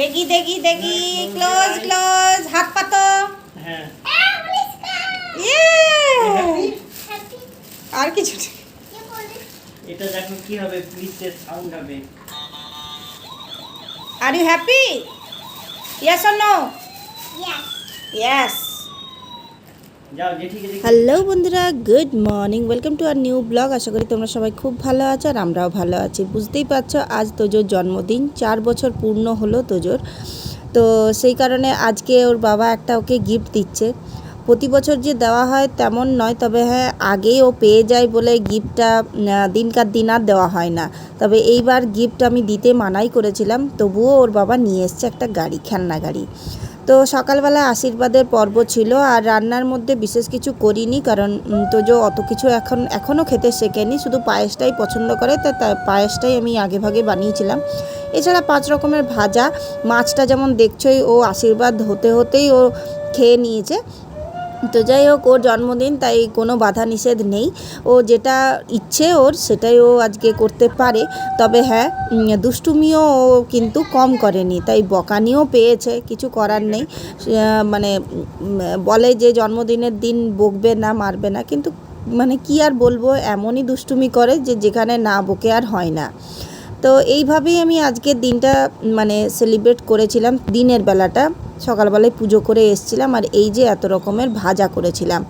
দেখি দেখি দেখি ক্লোজ ক্লোজ হাত পাতো হ্যাঁ ইয়ে আর কিছু না। এটা দেখো কি হবে প্লিজের সাউন্ড হবে। Are you happy yes or no yes যাও জেঠিকে দেখি হ্যালো বন্ধুরা, good morning, welcome to our new blog. আশা করি তোমরা সবাই খুব ভালো আছো আর আমরাও ভালো আছি। বুঝতেই পারছ, আজ তোজোর জন্মদিন, চার বছর পূর্ণ হলো তোজোর। তো সেই কারণে আজকে ওর বাবা একটা ওকে গিফট দিচ্ছে। প্রতি বছর যে দেওয়া হয় তেমন নয়, তবে হ্যাঁ আগেই ও পেয়ে যায় বলে গিফটটা দিনকার দিন আর দেওয়া হয় না। তবে এইবার গিফট আমি দিতে মানাই করেছিলাম, তবুও ওর বাবা নিয়ে এসছে একটা গাড়ি, খেলনা গাড়ি। তো সকালবেলা আশীর্বাদের পর্ব ছিল আর রান্নার মধ্যে বিশেষ কিছু করিনি কারণ তো যে অত কিছু এখন এখনও খেতে শেখেনি, শুধু পায়েসটাই পছন্দ করে তাই পায়েসটাই আমি আগে ভাগে বানিয়েছিলাম। এছাড়া পাঁচ রকমের ভাজা, মাছটা যেমন দেখছোই ও আশীর্বাদ হতে হতেই ও খেয়ে নিয়েছে। তো যাই হোক, ওর জন্মদিন, তাই কোনো বাধা নিষেধ নেই। ও যেটা ইচ্ছে ওর, সেটাই ও আজকে করতে পারে। তবে হ্যাঁ দুষ্টুমিও ও কিন্তু কম করেনি, তাই বকানিও পেয়েছে, কিছু করার নেই। মানে বলে যে জন্মদিনের দিন বকবে না, মারবে না, কিন্তু মানে কি আর বলব, এমনই দুষ্টুমি করে যে যেখানে না বকে আর হয় না। তো এইভাবেই আমি আজকের দিনটা মানে সেলিব্রেট করেছিলাম, দিনের বেলাটা। সকালবেলায় পুজো করে এসছিলাম আর এই যে এত রকমের ভাজা করেছিলাম।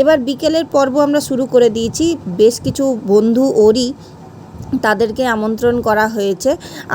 এবার বিকেলের পর্ব আমরা শুরু করে দিয়েছি। বেশ কিছু বন্ধু ওরই তাদেরকে আমন্ত্রণ করা হয়েছে।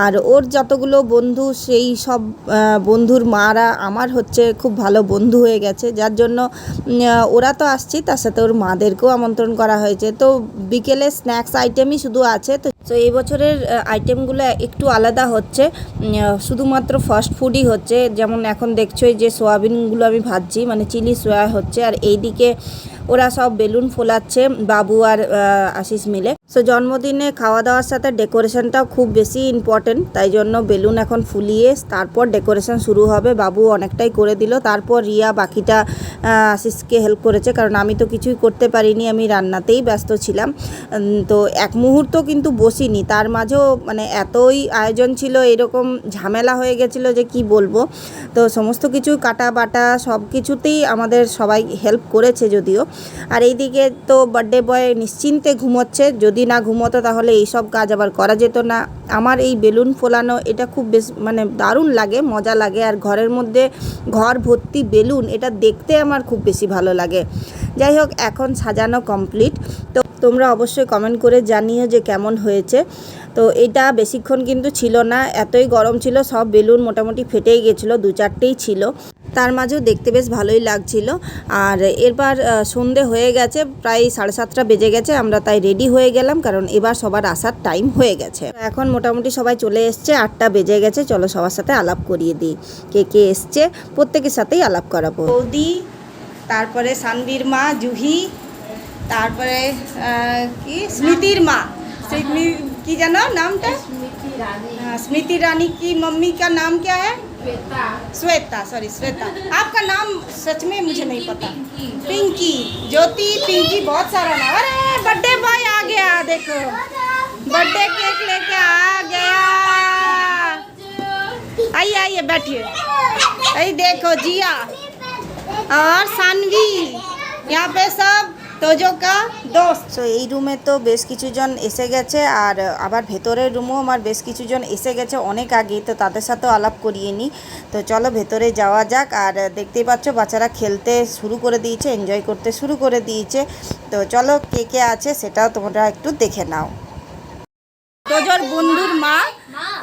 আর ওর যতগুলো বন্ধু, সেই সব বন্ধুর মারা আমার হচ্ছে খুব ভালো বন্ধু হয়ে গেছে। যার জন্য ওরা তো আসছি তার সাথে ওর মাদেরকেও আমন্ত্রণ করা হয়েছে। তো বিকেলে স্ন্যাক্স আইটেমই শুধু আছে। তো তো এই বছরের আইটেমগুলো একটু আলাদা হচ্ছে। শুধুমাত্র ফাস্ট ফুডই হচ্ছে। যেমন এখন দেখছোই যে সোয়াবিনগুলো আমি ভাজছি মানে চিলি সোয়া হচ্ছে। আর এইদিকে ওরা সব বেলুন ফোলাচ্ছে, বাবু আর আশিস মিলে। সো জন্মদিনে খাওয়া দাওয়ার সাথে ডেকোরেশনটাও খুব বেশি ইম্পর্টেন্ট তাই জন্য বেলুন এখন ফুলিয়ে তারপর ডেকোরেশন শুরু হবে। বাবু অনেকটাই করে দিল, তারপর রিয়া বাকিটা আশিসকে হেল্প করেছে, কারণ আমি তো কিছুই করতে পারিনি, আমি রান্নাতেই ব্যস্ত ছিলাম। তো এক মুহূর্ত কিন্তু বসিনি, তার মাঝেও মানে এতই আয়োজন ছিল, এরকম ঝামেলা হয়ে গেছিল যে কি বলব। তো সমস্ত কিছু কাটা বাটা সব কিছুতেই আমাদের সবাই হেল্প করেছে যদিও। আর এইদিকে তো বার্থডে বয় নিশ্চিন্তে ঘুমোচ্ছে, যদি না ঘুমোতো তাহলে এই সব কাজ আবার করা যেত না। আমার এই বেলুন ফোলানো এটা খুব বেশ মানে দারুণ লাগে, মজা লাগে। আর ঘরের মধ্যে ঘর ভর্তি বেলুন, এটা দেখতে আমার খুব বেশি ভালো লাগে। যাই হোক, এখন সাজানো কমপ্লিট। তো তোমরা অবশ্যই কমেন্ট করে জানিও যে কেমন হয়েছে। তো এটা বেশিক্ষণ কিন্তু ছিল না, এতই গরম ছিল, সব বেলুন মোটামুটি ফেটেই গেছিল দু চারটেই ছিল। তার মাঝেও দেখতে বেশ ভালোই লাগছিল। আর এরপর সন্ধে হয়ে গেছে প্রায় সাড়ে সাতটা বেজে গেছে আমরা তাই রেডি হয়ে গেলাম কারণ এবার সবার আসার টাইম হয়ে গেছে। এখন মোটামুটি সবাই চলে এসছে আটটা বেজে গেছে চলো সবার সাথে আলাপ করিয়ে দিই কে কে এসছে প্রত্যেকের সাথেই আলাপ করাবো। বৌদি তারপরে সানবীর মা জুহি তারপরে কি? স্মৃতির মা। কি জানো নামটা? স্মৃতি রানী। হ্যাঁ, কি মম্মি কা নাম ক্যা হ্যাঁ श्वेता। सॉरी श्वेता। आपका नाम सच में मुझे नहीं पता। पिंकी ज्योति पिंकी बहुत सारा नाम। अरे बर्थडे बॉय आ गया देखो। बर्थडे केक लेके आ गया। आइए आइए बैठिए। अरे देखो जिया और सानवी। यहाँ पे सब তোজকা সো এই রুমে তো বেশ কিছুজন এসে গেছে আর আবার ভেতরের রুমও আমার বেশ কিছুজন এসে গেছে অনেক আগে তো তাদের সাথেও আলাপ করিয়ে নিই তো চলো ভেতরে যাওয়া যাক আর দেখতেই পাচ্ছ বাচ্চারা খেলতে শুরু করে দিয়েছে এনজয় করতে শুরু করে দিয়েছে। তো চলো কে কে আছে সেটাও তোমরা একটু দেখে নাও। তোজোর বন্ধুর মা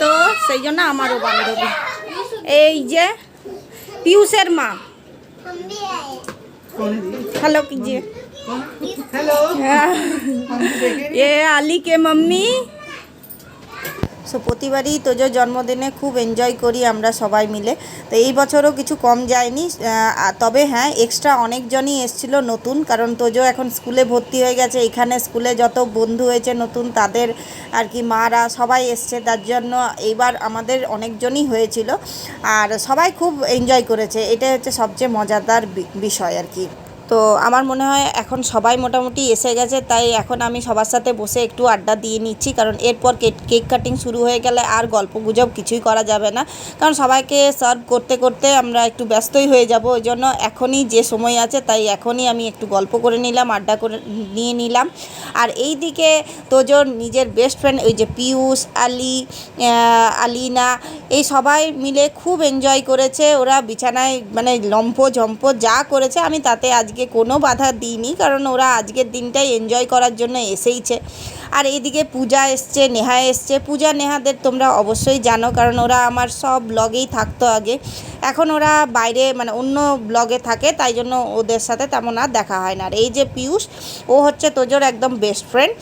তো সেই জন্য আমারও বান্ধবী। এই যে পিউসের মা। হ্যালো কি যে? हेलो ये আলি কে মাম্মি সো প্রতিবারই তোজোর জন্মদিনে খুব এনজয় করি আমরা সবাই মিলে তো এই বছরও কিছু কম যায়নি আহ, আর তবে হ্যাঁ এক্সট্রা অনেকজনই এসছিল নতুন কারণ তোজো এখন স্কুলে ভর্তি হয়ে গেছে এখানে স্কুলে যত বন্ধু হয়েছে নতুন তাদের আর কি মারা সবাই এসছে তার জন্য এইবার আমাদের অনেকজনই হয়েছিল আর সবাই খুব এনজয় করেছে এটাই হচ্ছে সবচেয়ে মজাদার বি- বিষয় আর কি তো আমার মনে হয় এখন সবাই মোটামুটি এসে গেছে, তাই এখন আমি সবার সাথে বসে একটু আড্ডা দিয়ে নিচ্ছি। কারণ এরপর কেক কাটিং শুরু হয়ে গেলে আর গল্প গুজব কিছুই করা যাবে না। কারণ সবাইকে সার্ভ করতে করতে আমরা একটু ব্যস্তই হয়ে যাব। ওই জন্য এখনই যে সময় আছে, তাই এখনই আমি একটু গল্প করে নিলাম, আড্ডা করে নিয়ে নিলাম। আর এই দিকে তোজোর নিজের বেস্ট ফ্রেন্ড ওই যে পিয়ুষ আলি আলিনা এই সবাই মিলে খুব এনজয় করেছে। ওরা বিছানায় মানে লম্ফ ঝম্প যা করেছে, আমি তাতে আজকে কোনো বাধা দিইনি, কারণ ওরা আজকের দিনটাই এনজয় করার জন্য এসেইছে। আর এইদিকে পূজা এসছে, নেহা এসছে। পূজা, নেহাদের তোমরা অবশ্যই জানো, কারণ ওরা আমার সব ব্লগেই থাকতো আগে। এখন ওরা বাইরে মানে অন্য ব্লগে থাকে, তাই জন্য ওদের সাথে তেমন আর দেখা হয় না। আর এই যে পিয়ুষ ও হচ্ছে তোজোর একদম বেস্ট ফ্রেন্ড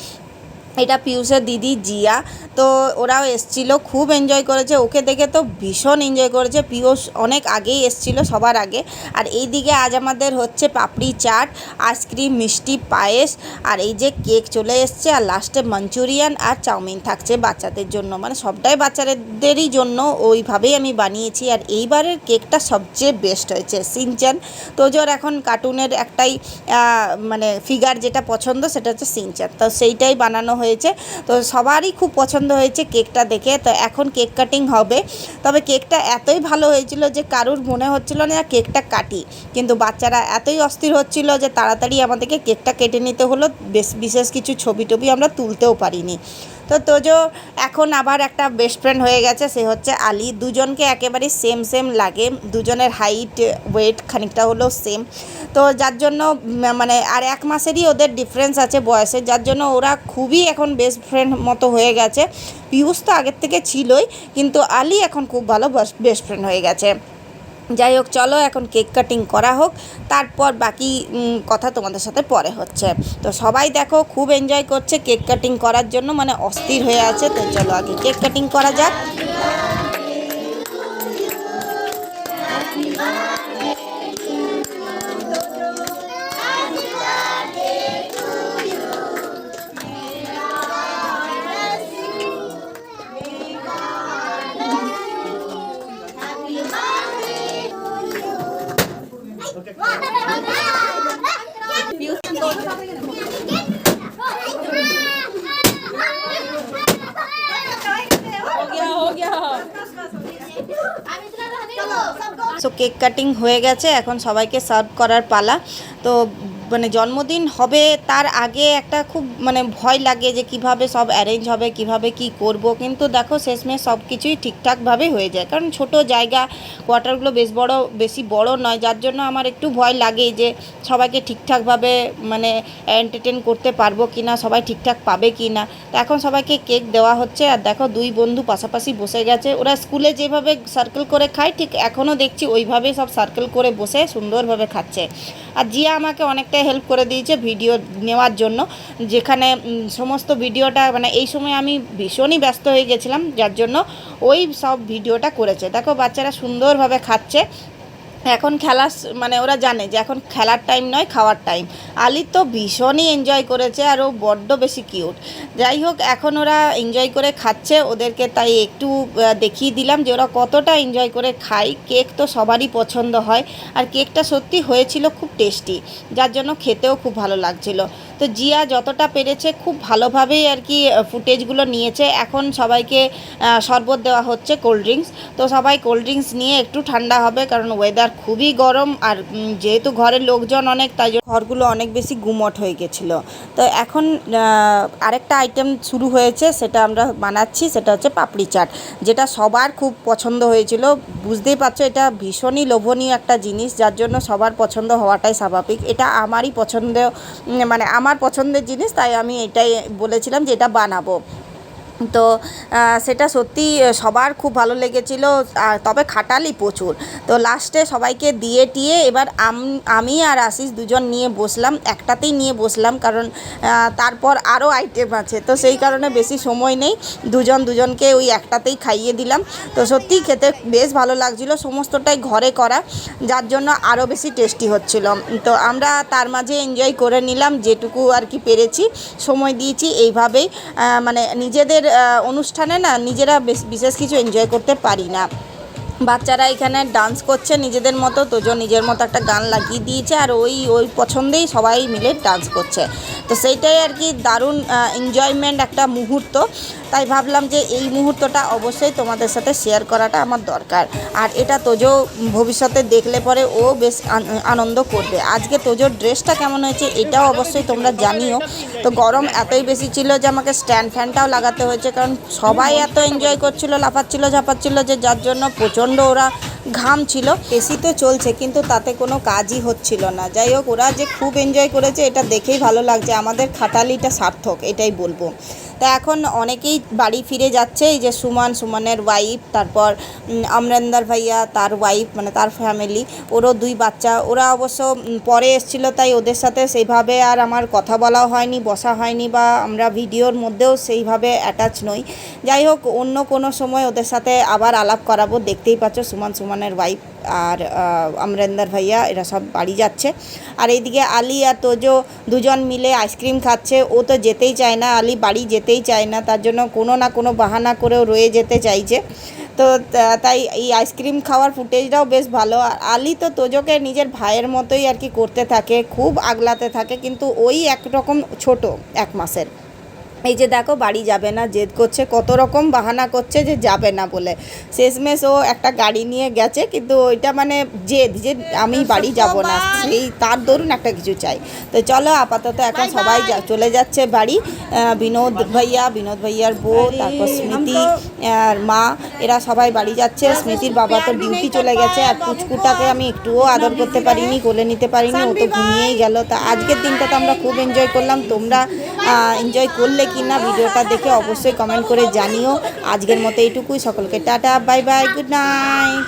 এটা পিয়ুষের দিদি জিয়া। তো ওরাও এসছিল, খুব এনজয় করেছে। ওকে দেখে তো ভীষণ এনজয় করেছে। পিয়ুষ অনেক আগেই এসছিল সবার আগে। আর এই দিকে আজ আমাদের হচ্ছে পাপড়ি চাট আইসক্রিম মিষ্টি, পায়েস, আর এই যে কেক চলে এসছে। আর লাস্টে মাঞ্চুরিয়ান আর চাউমিন থাকছে বাচ্চাদের জন্য। মানে সবটাই বাচ্চাদেরই জন্য ওইভাবেই আমি বানিয়েছি। আর এইবারের কেকটা সবচেয়ে বেস্ট হয়েছে, সিনচান। তোজোর এখন কার্টুনের একটাই মানে ফিগার যেটা পছন্দ সেটা হচ্ছে সিনচান। তো সেইটাই বানানো হয়েছে। তো সবারই খুব পছন্দ হয়েছে কেকটা দেখে। তো এখন কেক কাটিং হবে। তবে কেকটা এতই ভালো হয়েছিল যে কারুর মনে হচ্ছিল না কেকটা কাটি। কিন্তু বাচ্চারা এতই অস্থির হচ্ছিল যে তাড়াতাড়ি আমাদেরকে কেকটা কেটে নিতে হলো। বেশ, বিশেষ কিছু ছবি টবি আমরা তুলতেও পারিনি। তো তোজো এখন আবার একটা বেস্ট ফ্রেন্ড হয়ে গেছে, সে হচ্ছে আলি। দুজনকে একেবারে সেম সেম লাগে। দুজনের হাইট ওয়েট খানিকটা হলেও সেম তো যার জন্য মানে আর এক মাসেরই ওদের ডিফারেন্স আছে বয়সে যার জন্য ওরা খুবই এখন বেস্ট ফ্রেন্ড মতো হয়ে গেছে। পিয়ুষ তো আগের থেকে ছিলই, কিন্তু আলি এখন খুব ভালো বেস্ট ফ্রেন্ড হয়ে গেছে। যাই হোক, চলো, এখন কেক কাটিং করা হোক। তারপর বাকি কথা তোমাদের সাথে পরে হচ্ছে। তো সবাই দেখো, খুব এনজয় করছে কেক কাটিং করার জন্য মানে অস্থির হয়ে আছে। তো চলো, আগে কেক কাটিং করা যাক। কেক কাটিং হয়ে গেছে এখন সবাইকে সার্ভ করার পালা। তো মানে জন্মদিন হবে তার আগে একটা খুব মানে ভয় লাগে যে কীভাবে সব অ্যারেঞ্জ হবে, কীভাবে কি করব। কিন্তু দেখো শেষমেশ সব কিছুই ঠিকঠাকভাবে হয়ে যায়। কারণ ছোট জায়গা কোয়ার্টারগুলো বেশ বড়, বেশি বড় নয়। যার জন্য আমার একটু ভয় লাগে যে সবাইকে ঠিকঠাকভাবে মানে এন্টারটেন করতে পারব কি না সবাই ঠিকঠাক পাবে কি না তো এখন সবাইকে কেক দেওয়া হচ্ছে। আর দেখো দুই বন্ধু পাশাপাশি বসে গেছে। ওরা স্কুলে যেভাবে সার্কেল করে খায়, ঠিক এখনও দেখছি ওইভাবেই সব সার্কেল করে বসে সুন্দরভাবে খাচ্ছে। আর জিয়া আমাকে অনেকটা হেল্প করে দিয়েছে ভিডিও নেওয়ার জন্য। যেখানে সমস্ত ভিডিওটা মানে এই সময় আমি ভীষণই ব্যস্ত হয়ে গেছিলাম, যার জন্য ওই সব ভিডিওটা করেছে। দেখো, বাচ্চারা সুন্দরভাবে খাচ্ছে। এখন খেলা মানে ওরা জানে যে এখন খেলার টাইম নয়, খাওয়ার টাইম আলি তো ভীষণই এনজয় করেছে আর ও বড্ড বেশি কিউট যাই হোক, এখন ওরা এনজয় করে খাচ্ছে। ওদেরকে তাই একটু দেখিয়ে দিলাম যে ওরা কতটা এনজয় করে খায়। কেক তো সবারই পছন্দ হয়। আর কেকটা সত্যি হয়েছিল খুব টেস্টি যার জন্য খেতেও খুব ভালো লাগছিল। তো জিয়া যতটা পেরেছে খুব ভালোভাবেই আর কি ফুটেজগুলো নিয়েছে। এখন সবাইকে শরবত দেওয়া হচ্ছে কোল্ড ড্রিঙ্কস। তো সবাই কোল্ড ড্রিঙ্কস নিয়ে একটু ঠান্ডা হবে কারণ ওয়েদার খুবই গরম আর যেহেতু ঘরের লোকজন অনেক, তাই ঘরগুলো অনেক বেশি গুমট হয়ে গেছিল। তো এখন আরেকটা আইটেম শুরু হয়েছে, সেটা আমরা বানাচ্ছি, সেটা হচ্ছে পাপড়ি চাট, যেটা সবার খুব পছন্দ হয়েছিল। বুঝতেই পারছ, এটা ভীষণই লোভনীয় একটা জিনিস, যার জন্য সবার পছন্দ হওয়াটাই স্বাভাবিক। এটা আমারই পছন্দ মানে আমার পছন্দের জিনিস তাই আমি এটাই বলেছিলাম যে এটা বানাবো। তো সেটা সত্যি সবার খুব ভালো লেগেছিল, আর তবে খাটালি প্রচুর। তো লাস্টে সবাইকে দিয়ে টিয়ে এবার আমি আর আশিস দুজন নিয়ে বসলাম, একটাতেই নিয়ে বসলাম, কারণ তারপর আরও আইটেম আছে। তো সেই কারণে বেশি সময় নেই, দুজন দুজনকে ওই একটাতেই খাইয়ে দিলাম। তো সত্যিই খেতে বেশ ভালো লাগছিল, সমস্তটাই ঘরে করা, যার জন্য আরও বেশি টেস্টি হচ্ছিল। তো আমরা তার মাঝে এনজয় করে নিলাম, যেটুকু আর কি পেরেছি, সময় দিয়েছি, এইভাবেই মানে নিজেদের আহ, অনুষ্ঠানে না নিজেরা বেশ- বিশেষ কিছু এনজয় করতে পারি না। বাচ্চারা এখানে ডান্স করছে নিজেদের মতো তোজো নিজের মতো একটা গান লাগিয়ে দিয়েছে আর ওই ওই পছন্দেই সবাই মিলে ডান্স করছে। তো সেইটাই আর কি দারুণ এনজয়মেন্ট একটা মুহূর্ত। তাই ভাবলাম যে এই মুহূর্তটা অবশ্যই তোমাদের সাথে শেয়ার করাটা আমার দরকার। আর এটা তোজো ভবিষ্যতে দেখলে পরে ও বেশ আনন্দ করবে। আজকে তোজোর ড্রেসটা কেমন হয়েছে এটাও অবশ্যই তোমরা জানিও। তো গরম এতই বেশি ছিল যে আমাকে স্ট্যান্ড ফ্যানটাও লাগাতে হয়েছে, কারণ সবাই এত এনজয় করছিল, লাফাচ্ছিল, ঝাপাচ্ছিল যে যার জন্য প্রচণ্ড ওরা ঘাম ছিল। এসি তো চলছে, কিন্তু তাতে কোনো কাজই হচ্ছিল না। যাই হোক, ওরা যে খুব এনজয় করেছে, এটা দেখেই ভালো লাগছে। আমাদের খাটালিটা সার্থক, এটাই বলব। তা এখন অনেকেই বাড়ি ফিরে যাচ্ছে, এই যে সুমান, সুমানের ওয়াইফ তারপর আমরেন্দার ভাইয়া, তার ওয়াইফ মানে তার ফ্যামিলি ওরও দুই বাচ্চা। ওরা অবশ্য পরে এসেছিল, তাই ওদের সাথে সেইভাবে আর আমার কথা বলা হয়নি, বসা হয়নি, বা আমরা ভিডিওর মধ্যেও সেইভাবে অ্যাটাচ নই। যাই হোক, অন্য কোনো সময় ওদের সাথে আবার আলাপ করাবো, দেখতেই পাচ্ছ সুমান, সুমানের ওয়াইফ আর আহ, আমরেন্দার ভাইয়া এরা সব বাড়ি যাচ্ছে। আর এইদিকে আলী আর তোজো দুজন মিলে আইসক্রিম খাচ্ছে। ও তো যেতেই চায় না আলী বাড়ি যেতেই চায় না তার জন্য কোনো না কোনো বাহানা করেও রয়ে যেতে চাইছে। তো তাই এই আইসক্রিম খাওয়ার ফুটেজটাও বেশ ভালো। আর আলি তো তোজোকে নিজের ভাইয়ের মতোই আর কি করতে থাকে খুব আগলাতে থাকে কিন্তু ওই একরকম ছোট এক মাসের। এই যে দেখো বাড়ি যাবে না জেদ করছে কত রকম বাহানা করছে যে যাবে না বলে। শেষমেশ ও একটা গাড়ি নিয়ে গেছে কিন্তু ওইটা মানে জেদ যে আমি বাড়ি যাব না সেই তার দরুন একটা কিছু চাই। তো চলো আপাতত এখন সবাই চলে যাচ্ছে বাড়ি। বিনোদ ভাইয়া বিনোদ ভাইয়ার বউ তারপর স্মৃতি আর মা এরা সবাই বাড়ি যাচ্ছে। স্মৃতির বাবা তো ডিউটি চলে গেছে আর পুচকুটাকে আমি একটুও আদর করতে পারিনি কোলে নিতে পারিনি ও তো ঘুমিয়েই গেল। তা আজকের দিনটা তো আমরা খুব এনজয় করলাম তোমরা এনজয় করলে কি না ভিডিওটা দেখে অবশ্যই কমেন্ট করে জানিও। আজকের মতো এইটুকুই। সকলকে tata bye bye good night